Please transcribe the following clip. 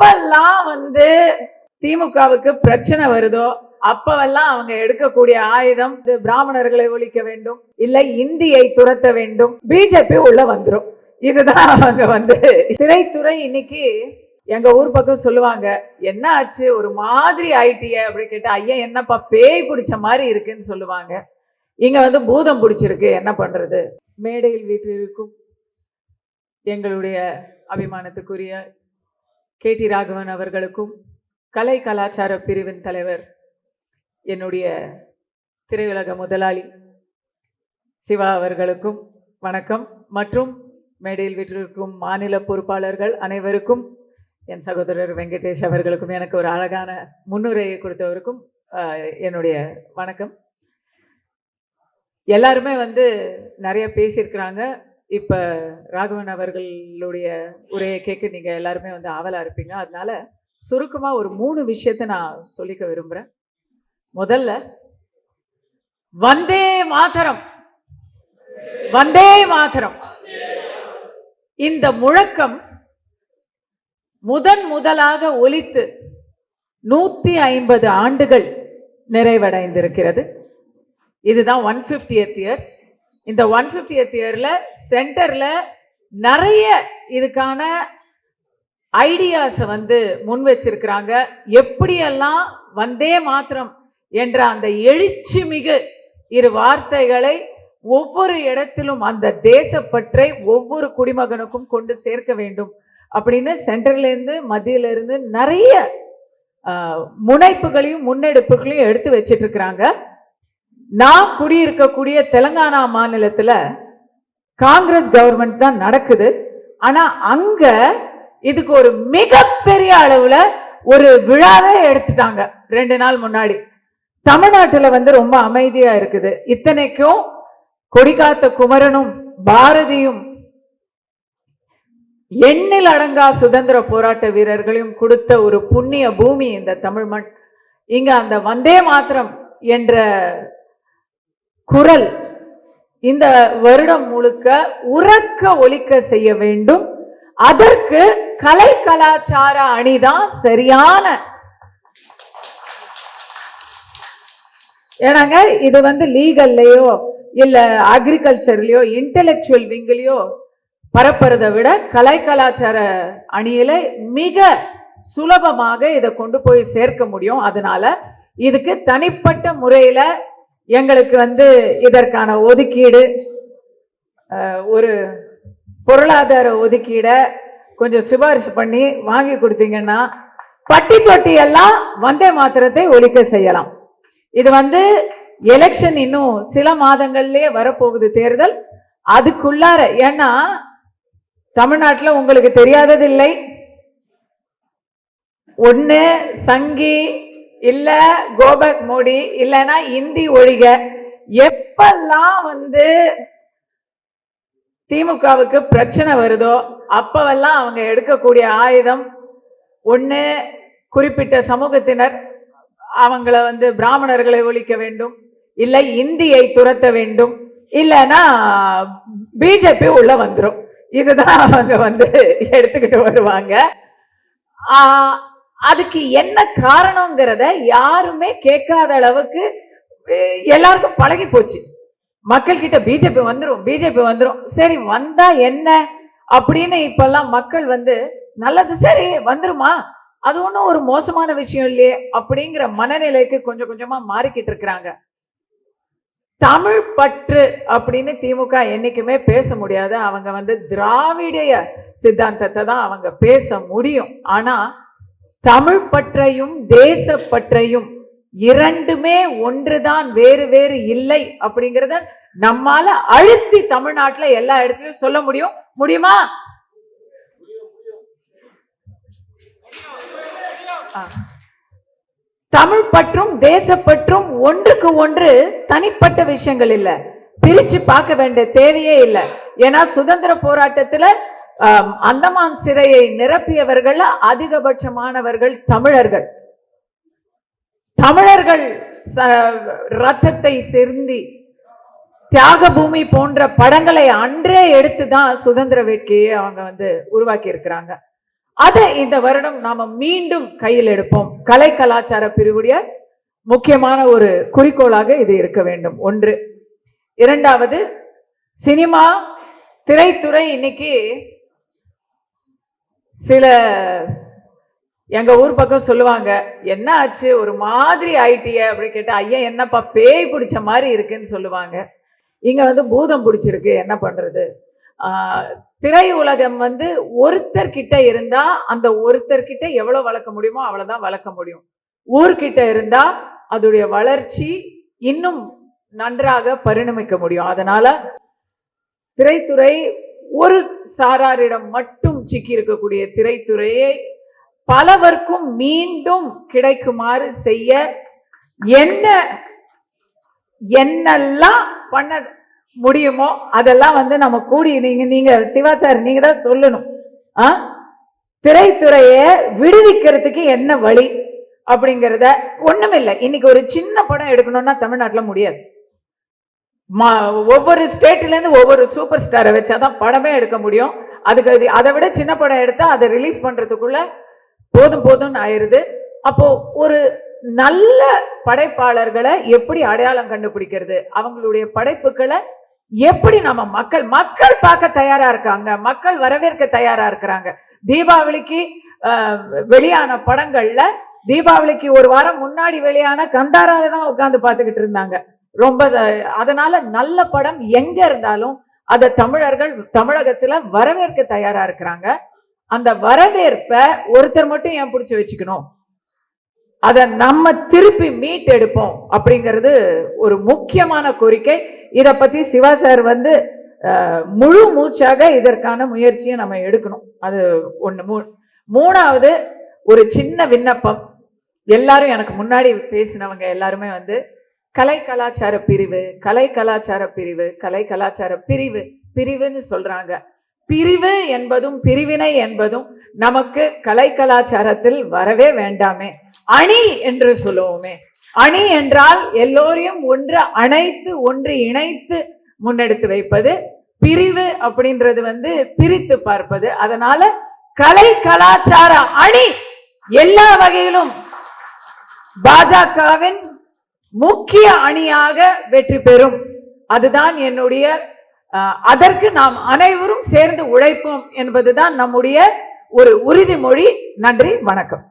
எப்பெல்லாம் வந்து திமுகவுக்கு பிரச்சனை வருதோ அப்பவெல்லாம் அவங்க எடுக்கக்கூடிய ஆயுதம் பிராமணர்களை ஒழிக்க வேண்டும் இல்லை இந்தியை துரத்த வேண்டும் பிஜேபி உள்ள வந்துரும். இதுதான் அவங்க வந்து திரைத்துறை இன்னைக்கு எங்க ஊர் பக்கம் சொல்லுவாங்க என்ன ஆச்சு? ஒரு மாதிரி ஆயிட்டிய அப்படின்னு கேட்டா ஐயா என்னப்பா பேய் பிடிச்ச மாதிரி இருக்குன்னு சொல்லுவாங்க. இங்க வந்து பூதம் பிடிச்சிருக்கு என்ன பண்றது? மேடையில் வீட்டிற்கும் எங்களுடைய அபிமானத்துக்குரிய கே டி ராகவன் அவர்களுக்கும் கலை கலாச்சார பிரிவின் தலைவர் என்னுடைய திரையுலக முதலாளி சிவா அவர்களுக்கும் வணக்கம். மற்றும் மேடையில் வீட்டிற்கும் மாநில பொறுப்பாளர்கள் அனைவருக்கும் என் சகோதரர் வெங்கடேஷ் அவர்களுக்கும் எனக்கு ஒரு அழகான முன்னுரையை கொடுத்தவருக்கும் என்னுடைய வணக்கம். எல்லாருமே வந்து நிறைய பேசியிருக்கிறாங்க. இப்போ ராகவன் அவர்களுடைய உரையை கேட்க நீங்கள் எல்லாருமே வந்து ஆவலாக இருப்பீங்க. அதனால சுருக்கமாக ஒரு மூணு விஷயத்தை நான் சொல்லிக்க விரும்புகிறேன் முதல்ல வந்தே மாதரம் வந்தே மாதரம். இந்த முழக்கம் முதன் முதலாக ஒலித்து நூத்தி ஐம்பது ஆண்டுகள் நிறைவடைந்திருக்கிறது. இதுதான் ஒன் ஃபிஃப்டியத் இயர் இந்த ஒன் ஃபிஃப்டி இயரில் சென்டரில் நிறைய இதுக்கான ஐடியாஸை வந்து முன் வச்சிருக்கிறாங்க எப்படியெல்லாம் வந்தே மாத்திரம் என்ற அந்த எழுச்சி மிகு இரு வார்த்தைகளை ஒவ்வொரு இடத்திலும் அந்த தேசப்பற்றை ஒவ்வொரு குடிமகனுக்கும் கொண்டு சேர்க்க வேண்டும் அப்படின்னு சென்டர்லேருந்து மத்தியிலேருந்து நிறைய முனைப்புகளையும் முன்னெடுப்புகளையும் எடுத்து வச்சிட்டு இருக்கிறாங்க நான் குடியிருக்கக்கூடிய தெலுங்கானா மாநிலத்துல காங்கிரஸ் கவர்மெண்ட் தான் நடக்குது. ஆனா அங்க இதுக்கு ஒரு மிகப்பெரிய அளவுல ஒரு விழாவே எடுத்துட்டாங்க ரெண்டு நாள் முன்னாடி. தமிழ்நாட்டுல வந்து ரொம்ப அமைதியா இருக்குது. இத்தனைக்கும் கொடிகாத்த குமரனும் பாரதியும் எண்ணில் அடங்கா சுதந்திர போராட்ட வீரர்களையும் கொடுத்த ஒரு புண்ணிய பூமி இந்த தமிழ் மண். இங்க அந்த வந்தே மாத்திரம் என்ற குரல். இந்த வருடம் முழுக்க உறக்க ஒலிக்க செய்ய வேண்டும். அதற்கு கலை கலாச்சார அணிதான் சரியான. ஏன்னாங்க இது வந்து லீகல்லையோ இல்ல அக்ரிகல்ச்சர்லயோ இன்டெலெக்சுவல் விங்கிலையோ பரப்புறதை விட கலை கலாச்சார அணியில மிக சுலபமாக இதை கொண்டு போய் சேர்க்க முடியும். அதனால இதுக்கு தனிப்பட்ட முறையில எங்களுக்கு வந்து இதற்கான ஒதுக்கீடு ஒரு பொருளாதார ஒதுக்கீடை கொஞ்சம் சிபாரிசு பண்ணி வாங்கி கொடுத்தீங்கன்னா பட்டி தொட்டி எல்லாம் வந்தே மாத்திரத்தை ஒழிக்க செய்யலாம். இது வந்து எலெக்ஷன் இன்னும் சில மாதங்கள்லயே வரப்போகுது தேர்தல். அதுக்குள்ளார ஏன்னா தமிழ்நாட்டில் உங்களுக்கு தெரியாதது இல்லை சங்கி இல்ல கோபக் மோடி இல்லைன்னா இந்தி ஒழிக. எப்பெல்லாம் வந்து திமுகவுக்கு பிரச்சனை வருதோ அப்பவெல்லாம் அவங்க எடுக்கக்கூடிய ஆயுதம். ஒண்ணு குறிப்பிட்ட சமூகத்தினர் அவங்கள வந்து பிராமணர்களை ஒழிக்க வேண்டும். இல்லை இந்தியை துரத்த வேண்டும். இல்லைன்னா பிஜேபி உள்ள வந்துரும். இதுதான் அவங்க வந்து எடுத்துக்கிட்டு வருவாங்க. ஆஹ் அதுக்கு என்ன காரணங்கிறத யாருமே கேட்காத அளவுக்கு எல்லாருக்கும் பழகி போச்சு. மக்கள் கிட்ட பிஜேபி வந்துரும் பிஜேபி வந்துரும். சரி வந்தா என்ன? அப்படின்னு இப்பெல்லாம் மக்கள் வந்து நல்லது சரி வந்துருமா? அது ஒன்றும் ஒரு மோசமான விஷயம் இல்லையே அப்படிங்கிற மனநிலைக்கு கொஞ்சம் கொஞ்சமா மாறிக்கிட்டு இருக்கிறாங்க. தமிழ் பற்று அப்படின்னு திமுக என்னைக்குமே பேச முடியாது. அவங்க வந்து திராவிடைய சித்தாந்தத்தை தான் அவங்க பேச முடியும். ஆனா தமிழ் பற்றையும் தேச பற்றையும் இரண்டுமே ஒன்றுதான் வேறு வேறு இல்லை அப்படிங்கறத நம்மால அழுத்தி தமிழ்நாட்டுல எல்லா இடத்துலயும் சொல்ல முடியும். முடியுமா? தமிழ் பற்றும் தேசப்பற்றும் ஒன்றுக்கு ஒன்று தனிப்பட்ட விஷயங்கள் இல்ல. பிரிச்சு பார்க்க வேண்டிய தேவையே இல்லை. ஏன்னா சுதந்திர போராட்டத்துல அந்தமான் சிறையை நிரப்பியவர்கள் அதிகபட்சமானவர்கள் தமிழர்கள். தமிழர்கள் ரத்தத்தை சிந்தி தியாக பூமி போன்ற படங்களை அன்றே எடுத்து தான் சுதந்திர வேட்கையை அவங்க வந்து உருவாக்கி இருக்கிறாங்க அதை இந்த வருடம் நாம மீண்டும் கையில் எடுப்போம். கலை கலாச்சார பிரிவுடைய முக்கியமான ஒரு குறிக்கோளாக இது இருக்க வேண்டும். ஒன்று. இரண்டாவது சினிமா திரைத்துறை இன்னைக்கு சில எங்க ஊர் பக்கம் சொல்லுவாங்க என்ன ஆச்சு? ஒரு மாதிரி ஆயிட்டிய? அப்படின்னு கேட்டால் ஐயா என்னப்பா பேய் பிடிச்ச மாதிரி இருக்குன்னு சொல்லுவாங்க. இங்க வந்து பூதம் பிடிச்சிருக்கு என்ன பண்றது? ஆஹ், திரை உலகம் வந்து ஒருத்தர்கிட்ட இருந்தால் இருந்தா அந்த ஒருத்தர் கிட்ட எவ்வளவு வளர்க்க முடியுமோ அவ்வளவுதான் வளர்க்க முடியும். ஊர்கிட்ட இருந்தா அதோடைய வளர்ச்சி இன்னும் நன்றாக பரிணமிக்க முடியும். அதனால திரைத்துறை ஒரு சாராரிடம் மட்டும் சிக்கி இருக்கக்கூடிய திரைத்துறையை பலவர்க்கும் மீண்டும் கிடைக்குமாறு செய்ய என்ன என்னெல்லாம் பண்ண முடியுமோ அதெல்லாம் வந்து நம்ம கூடி நீங்க நீங்க சிவா சார் நீங்க தான் சொல்லணும். ஆ? திரைத்துறைய விடுவிக்கிறதுக்கு என்ன வழி அப்படிங்கிறத ஒண்ணுமில்லை. இன்னைக்கு ஒரு சின்ன படம் எடுக்கணும்னா தமிழ்நாட்டுல முடியாது. ஒவ்வொரு ஸ்டேட்ல இருந்து ஒவ்வொரு சூப்பர் ஸ்டாரை வச்சாதான் படமே எடுக்க முடியும். அதுக்கு அதை விட சின்ன படம் எடுத்தால் அதை ரிலீஸ் பண்றதுக்குள்ள போதும் போதும்னு ஆயிடுது அப்போ ஒரு நல்ல படைப்பாளர்களை எப்படி அடையாளம் கண்டுபிடிக்கிறது? அவங்களுடைய படைப்புகளை எப்படி நம்ம மக்கள் மக்கள் பார்க்க தயாரா இருக்காங்க? மக்கள் வரவேற்க தயாரா இருக்கிறாங்க? தீபாவளிக்கு ஆஹ், வெளியான படங்கள்ல தீபாவளிக்கு ஒரு வாரம் முன்னாடி வெளியான கந்தாராவை தான் உட்காந்து பார்த்துக்கிட்டு இருந்தாங்க. ரொம்ப அதனால நல்ல படம் எங்க இருந்தாலும் அதை தமிழர்கள் தமிழகத்துல வரவேற்க தயாரா இருக்கிறாங்க. அந்த வரவேற்ப ஒருத்தர் மட்டும் ஏன் பிடிச்சி வச்சுக்கணும்? அதை நம்ம திருப்பி மீட் எடுப்போம் அப்படிங்கிறது ஒரு முக்கியமான கோரிக்கை. இதை பத்தி சிவா சார் வந்து முழு மூச்சாக இதற்கான முயற்சியை நம்ம எடுக்கணும். அது ஒண்ணு மூ மூணாவது ஒரு சின்ன விண்ணப்பம். எல்லாரும் எனக்கு முன்னாடி பேசினவங்க எல்லாருமே வந்து கலை கலாச்சார பிரிவு கலை கலாச்சார பிரிவு கலை கலாச்சார பிரிவு பிரிவுன்னு சொல்றாங்க. பிரிவு என்பதும் பிரிவினை என்பதும் நமக்கு கலை கலாச்சாரத்தில் வரவே வேண்டாமே. அணி என்று சொல்லுவோமே. அணி என்றால் எல்லோரையும் ஒன்று அணைத்து ஒன்று இணைத்து முன்னெடுத்து வைப்பது. பிரிவு அப்படின்றது வந்து பிரித்து பார்ப்பது. அதனால கலை கலாச்சார அணி எல்லா வகையிலும் பாஜகவின் முக்கிய அணியாக வெற்றி பெறும். அதுதான் என்னுடைய அஹ், அதற்கு நாம் அனைவரும் சேர்ந்து உழைப்போம் என்பதுதான் நம்முடைய ஒரு உறுதிமொழி. நன்றி வணக்கம்.